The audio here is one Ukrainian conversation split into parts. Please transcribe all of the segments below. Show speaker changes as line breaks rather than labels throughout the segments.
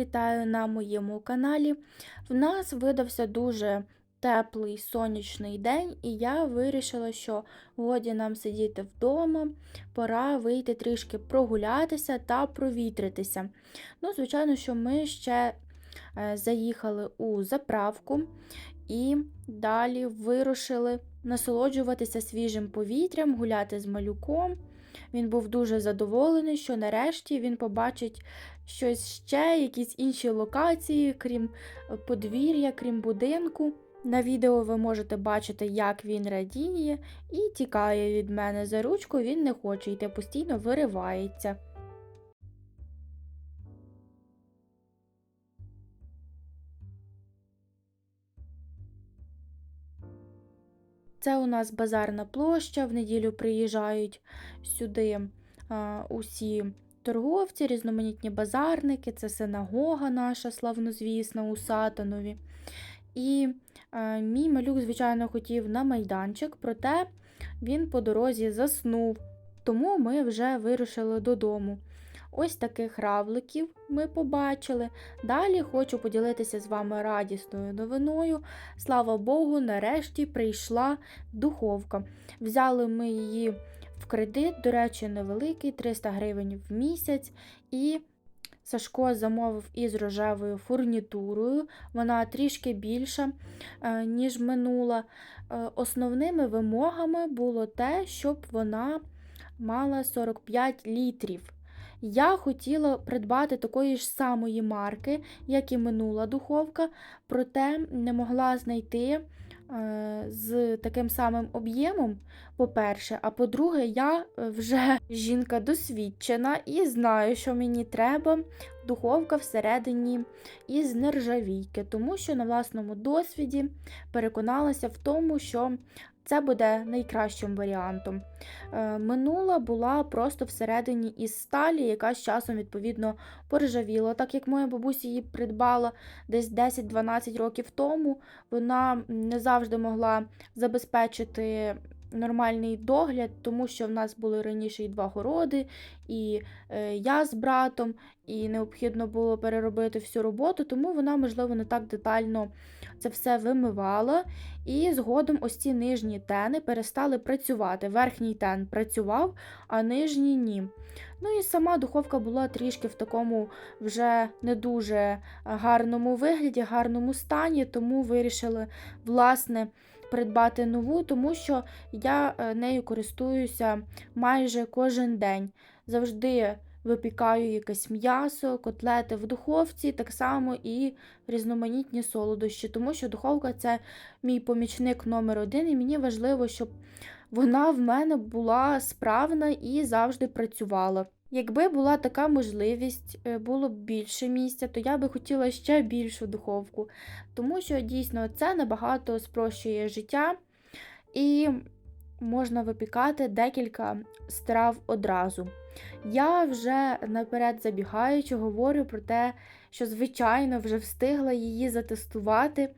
Вітаю на моєму каналі. В нас видався дуже теплий сонячний день, і я вирішила, що годі нам сидіти вдома, пора вийти трішки прогулятися та провітритися. Ну, звичайно, що ми ще е, заїхали у заправку і далі вирушили насолоджуватися свіжим повітрям, гуляти з малюком. Він був дуже задоволений, що нарешті він побачить щось ще, якісь інші локації, крім е, подвір'я, крім будинку. На відео ви можете бачити, як він радіє і тікає від мене за ручку, він не хоче йти, постійно виривається. Це у нас базарна площа, в неділю приїжджають сюди усі торговці, різноманітні базарники, це синагога наша славнозвісна у Сатанові. І мій малюк, звичайно, хотів на майданчик, проте він по дорозі заснув, тому ми вже вирушили додому. Ось таких равликів ми побачили. Далі хочу поділитися з вами радісною новиною. Слава Богу, нарешті прийшла духовка. Взяли ми її в кредит, до речі, невеликий, 300 гривень в місяць. І Сашко замовив із рожевою фурнітурою. Вона трішки більша, е, ніж минула. Е, Основними вимогами було те, щоб вона мала 45 літрів. Я хотіла придбати такої ж самої марки, як і минула духовка, проте не могла знайти е, з таким самим об'ємом, по-перше, а по-друге, я е, вже жінка досвідчена і знаю, що мені треба духовка всередині із нержавійки, тому що на власному досвіді переконалася в тому, що це буде найкращим варіантом. Е, минула була просто всередині із сталі, яка з часом, відповідно, поржавіла. Так як моя бабуся її придбала десь 10-12 років тому, вона не завжди могла забезпечити. Нормальний догляд, тому що в нас були раніше і два городи, і е, я з братом, і необхідно було переробити всю роботу, тому вона, можливо, не так детально це все вимивала. І згодом ось ці нижні тени перестали працювати. Верхній тен працював, а нижній ні. Ну і сама духовка була трішки в такому вже не дуже гарному вигляді, гарному стані, тому вирішили, власне, придбати нову, тому що я е, нею користуюся майже кожен день. Завжди випікаю якесь м'ясо, котлети в духовці, так само і різноманітні солодощі, тому що духовка це мій помічник номер один, і мені важливо, щоб вона в мене була справна і завжди працювала. Якби була така можливість, е, було б більше місця, то я би хотіла ще більшу духовку, тому що дійсно це набагато спрощує життя і можна випікати декілька страв одразу. Я вже наперед забігаючи говорю про те, що, звичайно, вже встигла її затестувати.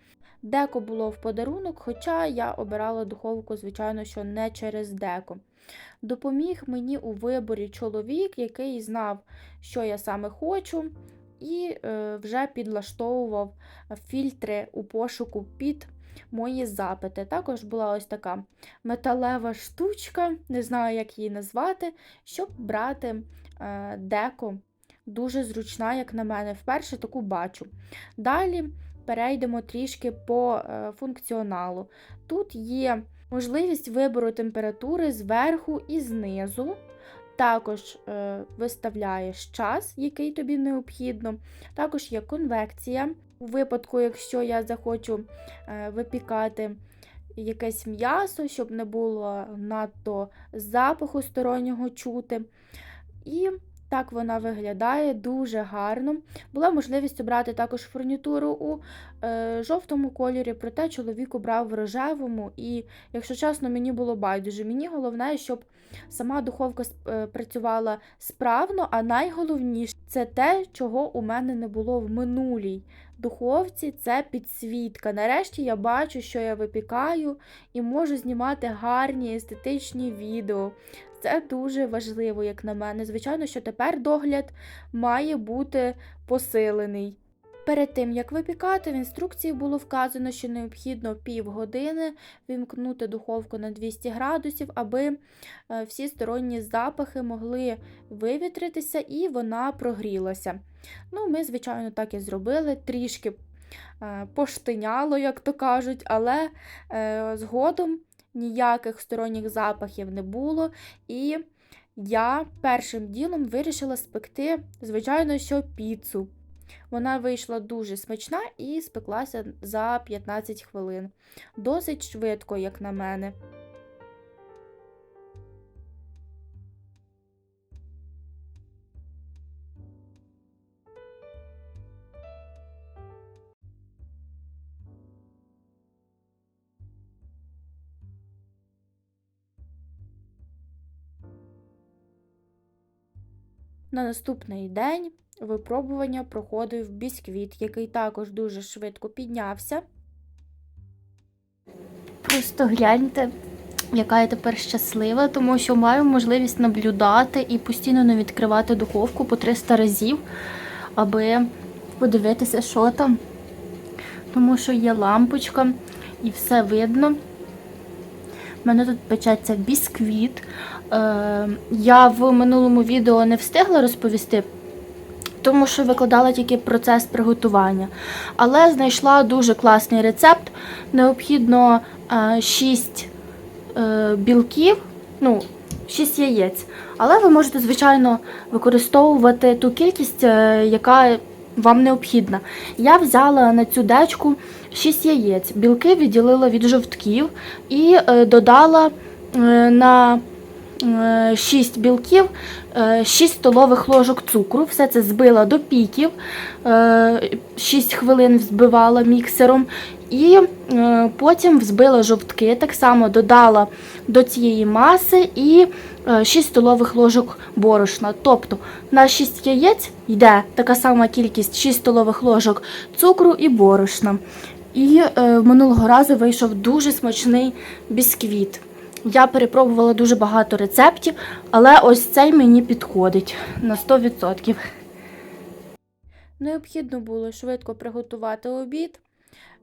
Деко було в подарунок, хоча я обирала духовку, звичайно, що не через деко. Допоміг мені у виборі чоловік, який знав, що я саме хочу, і е, вже підлаштовував фільтри у пошуку під мої запити. Також була ось така металева штучка, не знаю, як її назвати, щоб брати е, деко. Дуже зручна, як на мене, вперше таку бачу. Далі перейдемо трішки по е, функціоналу. Тут є можливість вибору температури зверху і знизу. Також е, виставляєш час, який тобі необхідно. Також є конвекція. У випадку, якщо я захочу е, випікати якесь м'ясо, щоб не було надто запаху стороннього чути. І так вона виглядає дуже гарно. Була можливість обрати також фурнітуру у е, жовтому кольорі, проте чоловік обрав в рожевому, і, якщо чесно, мені було байдуже. Мені головне, щоб сама духовка е, працювала справно, а найголовніше це те, чого у мене не було в минулій духовці це підсвітка. Нарешті я бачу, що я випікаю, і можу знімати гарні естетичні відео. Це дуже важливо, як на мене. Звичайно, що тепер догляд має бути посилений. Перед тим як випікати, в інструкції було вказано, що необхідно півгодини вимкнути духовку на 200 градусів, аби е, всі сторонні запахи могли вивітритися і вона прогрілася. Ну, ми, звичайно, так і зробили, трішки е, поштиняло, як то кажуть, але е, згодом ніяких сторонніх запахів не було. І я першим ділом вирішила спекти, звичайно, що піцу. Вона вийшла дуже смачна і спеклася за 15 хвилин. Досить швидко, як на мене. На наступний день випробування проходив бісквіт, який також дуже швидко піднявся.
Просто гляньте, яка я тепер щаслива, тому що маю можливість наблюдати і постійно не відкривати духовку по 300 разів, аби подивитися, що там. Тому що є лампочка і все видно. У мене тут печеться бісквіт. Е, я в минулому відео не встигла розповісти, тому що викладала тільки процес приготування. Але знайшла дуже класний рецепт. Необхідно 6 е, білків, ну, 6 яєць. Але ви можете, звичайно, використовувати ту кількість, е, яка вам необхідна. Я взяла на цю дечку 6 яєць. Білки відділила від жовтків і е, додала е, на 6 білків, 6 столових ложок цукру. Все це збила до піків, 6 хвилин взбивала міксером. І е, потім взбила жовтки, так само додала до цієї маси і е, 6 столових ложок борошна. Тобто на 6 яєць йде така сама кількість 6 столових ложок цукру і борошна. І е, минулого разу вийшов дуже смачний бісквіт. Я перепробувала дуже багато рецептів, але ось цей мені підходить на 100%.
Необхідно було швидко приготувати обід.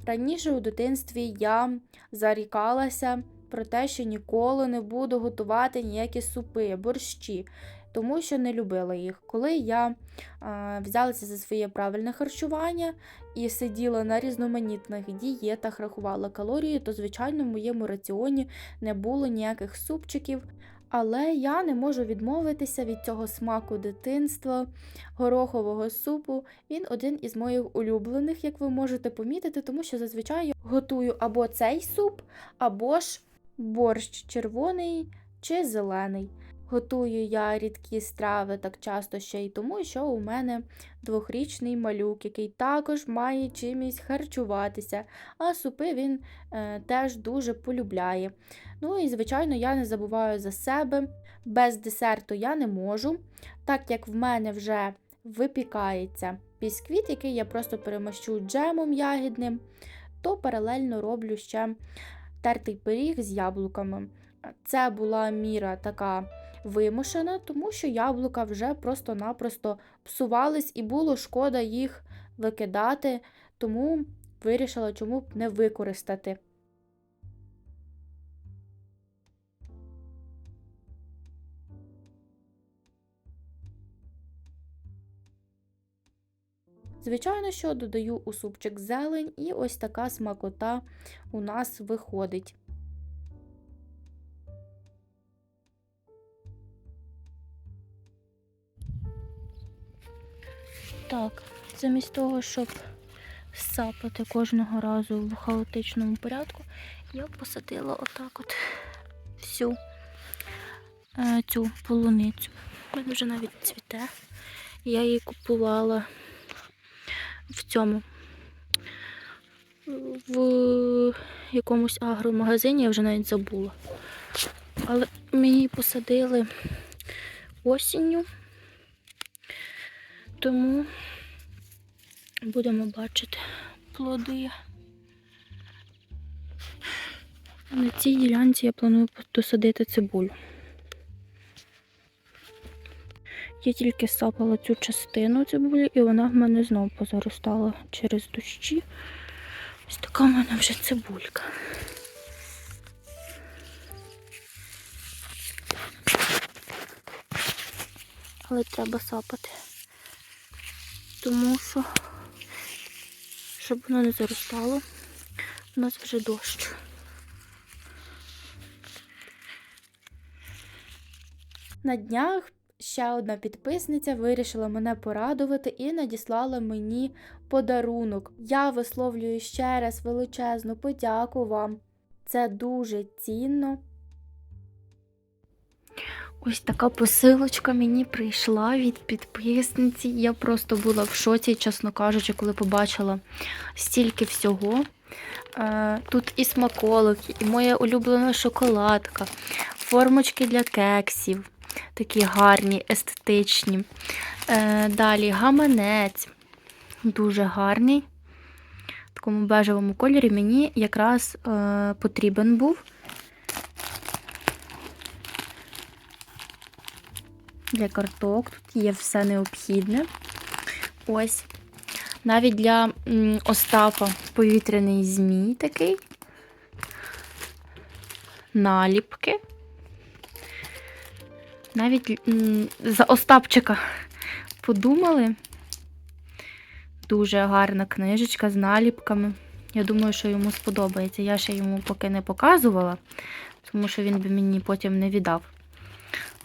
Раніше у дитинстві я зарікалася про те, що ніколи не буду готувати ніякі супи, борщі, тому що не любила їх. Коли я а, взялася за своє правильне харчування і сиділа на різноманітних дієтах, рахувала калорії, то, звичайно, в моєму раціоні не було ніяких супчиків. Але я не можу відмовитися від цього смаку дитинства, горохового супу. Він один із моїх улюблених, як ви можете помітити, тому що зазвичай я готую або цей суп, або ж борщ червоний чи зелений. Готую я рідкі страви так часто ще й тому, що у мене двохрічний малюк, який також має чимось харчуватися, а супи він е, теж дуже полюбляє. Ну і, звичайно, я не забуваю за себе. Без десерту я не можу, так як в мене вже випікається бісквіт, який я просто перемащу джемом ягідним, то паралельно роблю ще тертий пиріг з яблуками. Це була міра така вимушена, тому що яблука вже просто-напросто псувались і було шкода їх викидати, тому вирішила, чому б не використати. Звичайно, що додаю у супчик зелень, і ось така смакота у нас виходить.
Так, замість того, щоб сапати кожного разу в хаотичному порядку, я посадила отак от всю е, цю полуницю. Вона вже навіть цвіте. Я її купувала в цьому в якомусь агромагазині, я вже навіть забула. Але її посадили осінню, тому будемо бачити плоди. На цій ділянці я планую досадити цибулю.
Я тільки сапала цю частину цибулі, і вона в мене знов позаростала через дощі. Ось така в мене вже цибулька. Але треба сапати. Тому що, щоб воно не заростало, у нас вже дощ. На днях ще одна підписниця вирішила мене порадувати і надіслала мені подарунок. Я висловлюю ще раз величезну подяку вам. Це дуже цінно. Ось така посилочка мені прийшла від підписниці. Я просто була в шоці, чесно кажучи, коли побачила стільки всього. Е, Тут і смаколики, і моя улюблена шоколадка, формочки для кексів, такі гарні, естетичні. Е, Далі гаманець, дуже гарний. В такому бежевому кольорі мені якраз е, потрібен був. Для карток. Тут є все необхідне. Ось. Навіть для м, Остапа повітряний змій такий. Наліпки. Навіть м, за Остапчика подумали. Дуже гарна книжечка з наліпками. Я думаю, що йому сподобається. Я ще йому поки не показувала, тому що він би мені потім не віддав.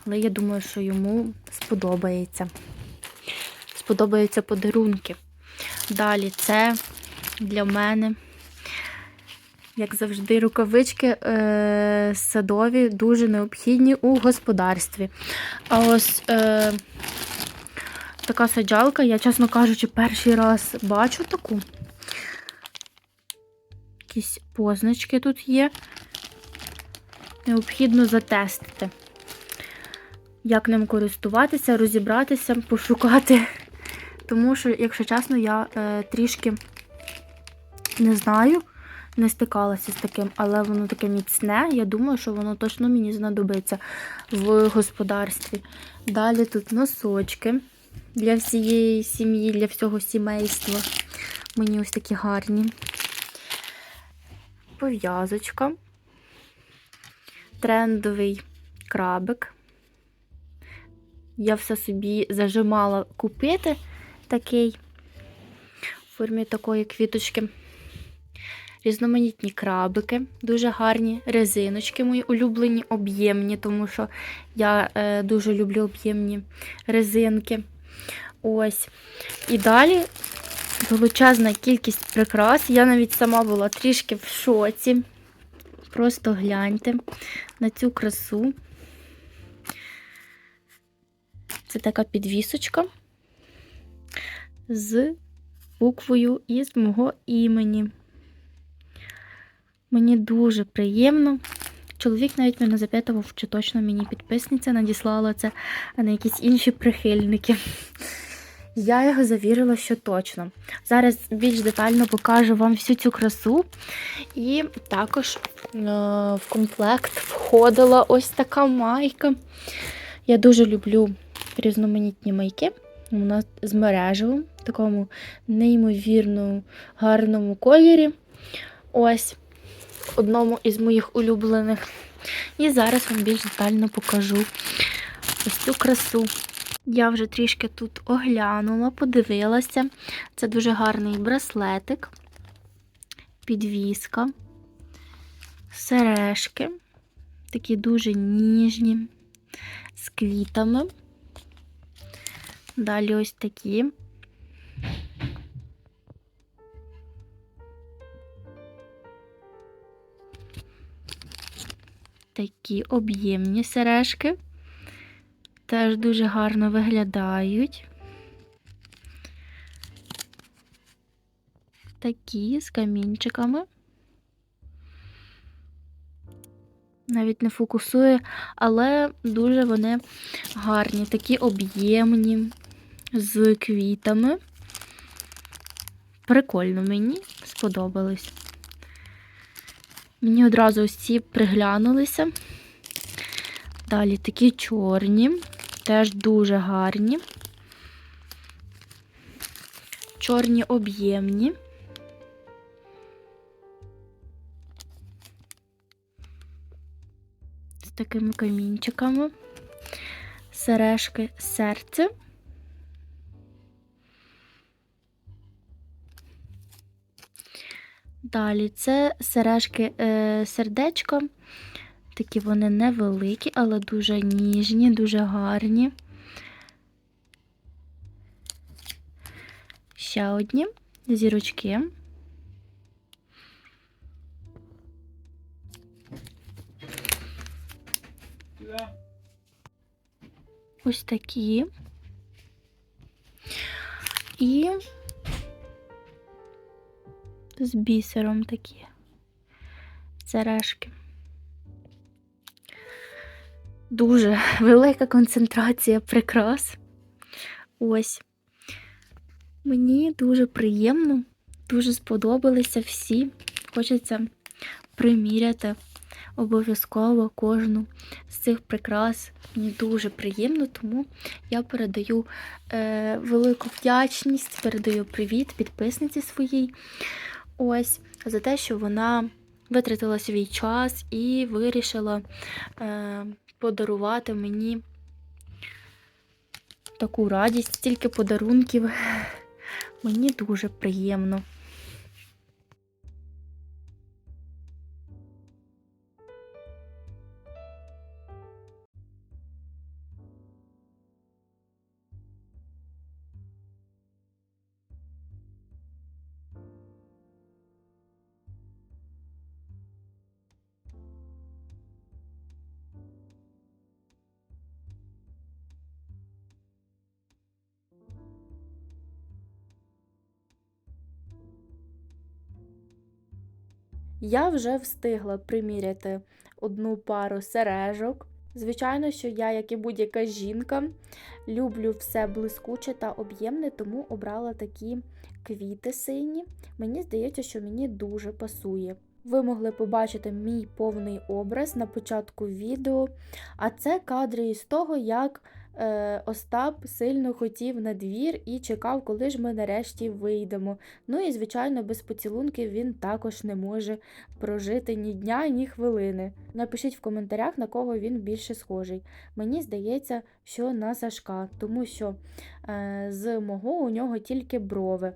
Але я думаю, що йому сподобається. Сподобаються подарунки. Далі це для мене, як завжди, рукавички е- садові дуже необхідні у господарстві. А ось е- така саджалка, я, чесно кажучи, перший раз бачу таку. Якісь позначки тут є. Необхідно затестити як ним користуватися, розібратися, пошукати. Тому що, якщо чесно, я е, трішки не знаю, не стикалася з таким, але воно таке міцне. Я думаю, що воно точно мені знадобиться в господарстві. Далі тут носочки для всієї сім'ї, для всього сімейства. Мені ось такі гарні. Пов'язочка. Трендовий крабик. Я все собі зажимала купити такий в формі такої квіточки. Різноманітні крабики, дуже гарні резиночки, мої улюблені, об'ємні, тому що я е, дуже люблю об'ємні резинки. Ось. І далі величезна кількість прикрас. Я навіть сама була трішки в шоці. Просто гляньте на цю красу. Це така підвісочка з буквою із мого імені. Мені дуже приємно. Чоловік навіть мене запитував, чи точно мені підписниця надіслала це, а не якісь інші прихильники. Я його завірила, що точно. Зараз більш детально покажу вам всю цю красу. І також е в комплект входила ось така майка. Я дуже люблю різноманітні майки. Вона з мережевим, в такому неймовірно гарному кольорі. Ось одному із моїх улюблених. І зараз вам більш детально покажу ось цю красу. Я вже трішки тут оглянула, подивилася. Це дуже гарний браслетик, підвіска, сережки, такі дуже ніжні, з квітами. Далі ось такі. Такі об'ємні сережки. Теж дуже гарно виглядають. Такі з камінчиками. Навіть не фокусує, але дуже вони гарні, такі об'ємні, з квітами. Прикольно мені сподобались. Мені одразу ось ці приглянулися. Далі такі чорні, Теж дуже гарні. Чорні об'ємні. З такими камінчиками. Сережки серце. Далі це сережки е, сердечко. Такі вони невеликі, але дуже ніжні, дуже гарні. Ще одні зірочки. Ось такі. І з бісером такі сережки. Дуже велика концентрація прикрас. Ось. Мені дуже приємно, дуже сподобалися всі. Хочеться приміряти обов'язково кожну з цих прикрас. Мені дуже приємно, тому я передаю е, велику вдячність, передаю привіт підписниці своїй. Ось за те, що вона витратила свій час і вирішила е, подарувати мені таку радість, стільки подарунків. Мені дуже приємно. Я вже встигла приміряти одну пару сережок. Звичайно, що я, як і будь-яка жінка, люблю все блискуче та об'ємне, тому обрала такі квіти сині. Мені здається, що мені дуже пасує. Ви могли побачити мій повний образ на початку відео, а це кадри із того, як Остап сильно хотів на двір і чекав, коли ж ми нарешті вийдемо. Ну і, звичайно, без поцілунків він також не може прожити ні дня, ні хвилини. Напишіть в коментарях, на кого він більше схожий. Мені здається, що на Сашка, тому що е, з мого у нього тільки брови.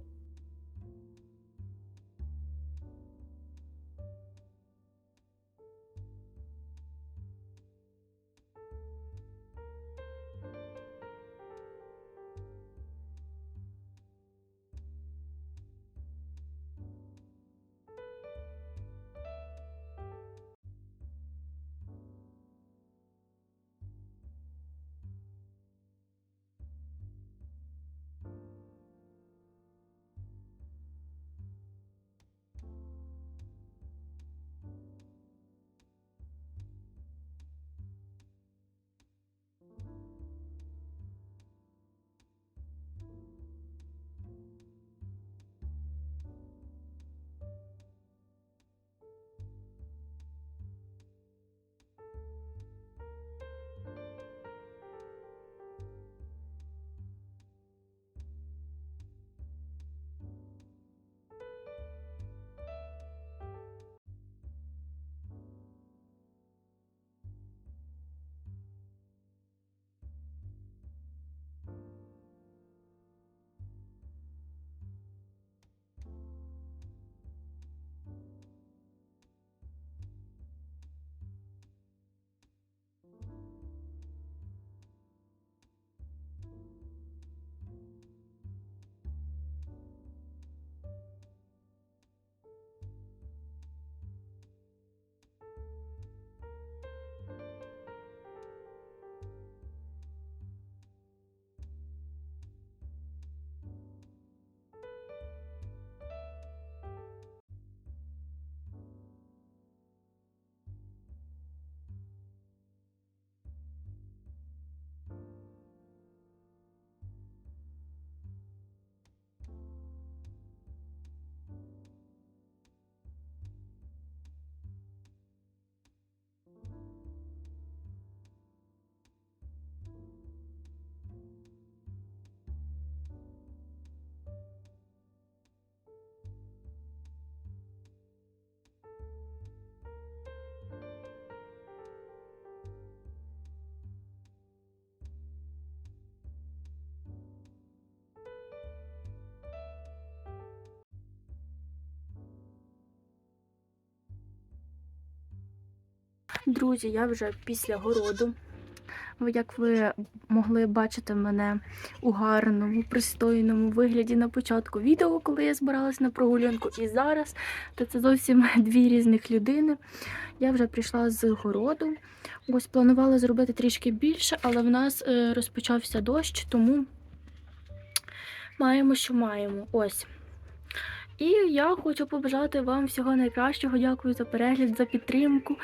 Друзі, я вже після городу. Як ви могли бачити мене у гарному, пристойному вигляді на початку відео, коли я збиралась на прогулянку, і зараз, то це зовсім дві різних людини. Я вже прийшла з городу. Ось планувала зробити трішки більше, але в нас е, розпочався дощ, тому маємо, що маємо. Ось. І я хочу побажати вам всього найкращого. Дякую за перегляд, за підтримку,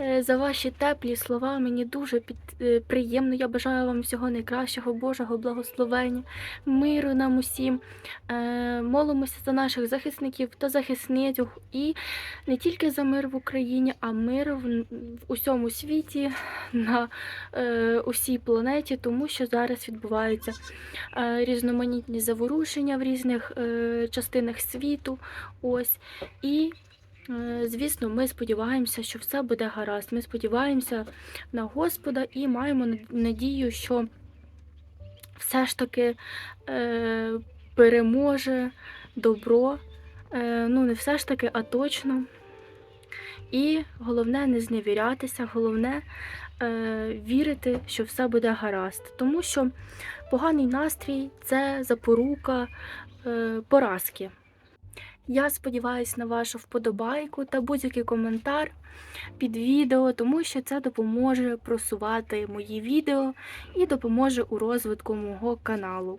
е, за ваші теплі слова. Мені дуже під, е, приємно. Я бажаю вам всього найкращого, Божого благословення, миру нам усім. Е, Молимося за наших захисників та захисниць і не тільки за мир в Україні, а мир в, в усьому світі, на усій планеті, тому що зараз відбуваються різноманітні заворушення в різних частинах світу. Ось. І, е, звісно, ми сподіваємося, що все буде гаразд. Ми сподіваємося на Господа і маємо надію, що все ж таки е, переможе добро. Е, ну, не все ж таки, а точно. І головне не зневірятися, головне е, вірити, що все буде гаразд. Тому що поганий настрій це запорука е, поразки. Я сподіваюся на вашу вподобайку та будь-який коментар під відео, тому що це допоможе просувати мої відео і допоможе у розвитку мого каналу.